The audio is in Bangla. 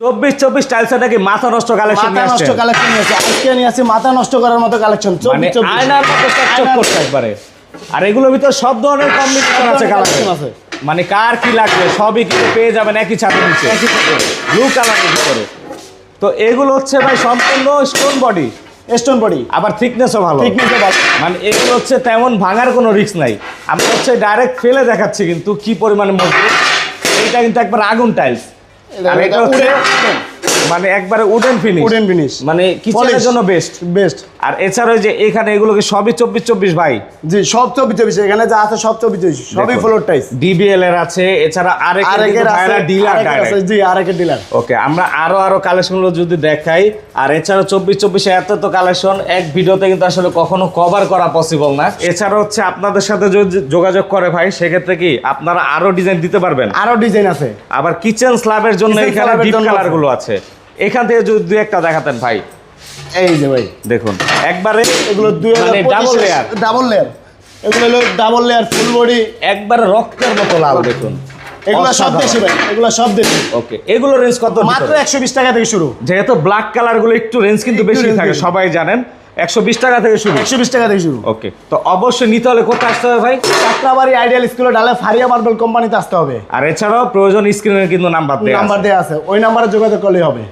চব্বিশ চব্বিশ টাইলসে নাকি মাথা নষ্ট কালেকশন মাথা নষ্ট কালেকশন নিয়েছে আজকে নিয়ে আসি মাথা নষ্ট করার মতো কালেকশন মানে চব্বিশ। আয়নার মতো একবারে। আর এগুলোর ভিতর সব ধরনের কম্বিনেশন আছে collection আছে। মানে কার কি লাগবে সবই কিন্তু পেয়ে যাবেন একই ছাদের নিচে। ব্লু কালারের ভিতরে। তো এগুলো হচ্ছে ভাই সম্পূর্ণ স্টোন বডি স্টোন বডি আবার থিকনেসও ভালো। থিকনেসও ভালো। মানে এগুলো হচ্ছে তেমন ভাঙার কোনো রিস্ক নাই। আমরা হচ্ছে ডাইরেক্ট ফেলে দেখাচ্ছি কিন্তু কি পরিমাণে মজবুত। এইটা কিন্তু একবার আগুন টাইলস এটা- আর এটা এটা হচ্ছে উডেন- মানে একবারে উডেন ফিনিশ উডেন ফিনিশ মানে কিচেনের জন্য বেস্ট বেস্ট আর এছাড়া যে এখানে এগুলোকে সবই চব্বিশ চব্বিশ ভাই? জি সব চব্বিশ চব্বিশ এখানে যা আছে সব চব্বিশ চব্বিশ সবই ফ্লোর টাইস ডিবিএল এর আছে এছাড়া আরেকের আরেকের ডিলার আছে জি আরেকের ডিলার ওকে আমরা আরও আরও কালেকশনগুলো যদি দেখাই আর এছাড়া চব্বিশ চব্বিশে এত তো কালেকশন এক ভিডিওতে কিন্তু আসলে কখনো কভার করা পসিবল না। এছাড়া হচ্ছে আপনাদের সাথে যদি যোগাযোগ করে ভাই সেক্ষেত্রে কি আপনারা আরও ডিজাইন দিতে পারবেন? আরও ডিজাইন আছে। আবার কিচেন স্ল্যাবের জন্য এখানে ডিপ কালারগুলো আছে। এখান থেকে যদি দুই একটা দেখাতেন ভাই। এই যে ভাই। দেখুন একবারে এগুলো দুই ডাবল লেয়ার ডাবল লেয়ার এগুলো হলো ডাবল লেয়ার ফুল বডি একবারে রক্তের মতো লাল দেখুন। এগুলো সব দেশি ভাই এগুলো সব দেশি। ওকে এগুলো রেঞ্জ কত মাত্র ভিতরে? একশো বিশ টাকা থেকে শুরু। যেহেতু ব্ল্যাক কালারগুলো একটু রেঞ্জ কিন্তু বেশি থাকে সবাই জানেন একশো বিশ টাকা থেকে শুরু। একশো বিশ টাকা থেকে শুরু। ওকে তো অবশ্যই নিতে হলে কোথায় আসতে হবে ভাই? আইডিয়াল স্কুলে ডালে ফারিয়া মার্বেল কোম্পানিতে আসতে হবে। আর এছাড়াও প্রয়োজন স্ক্রিনে কিন্তু নাম্বার নাম্বার। আছে। ওই নাম্বারে যোগাযোগ করলেই হবে।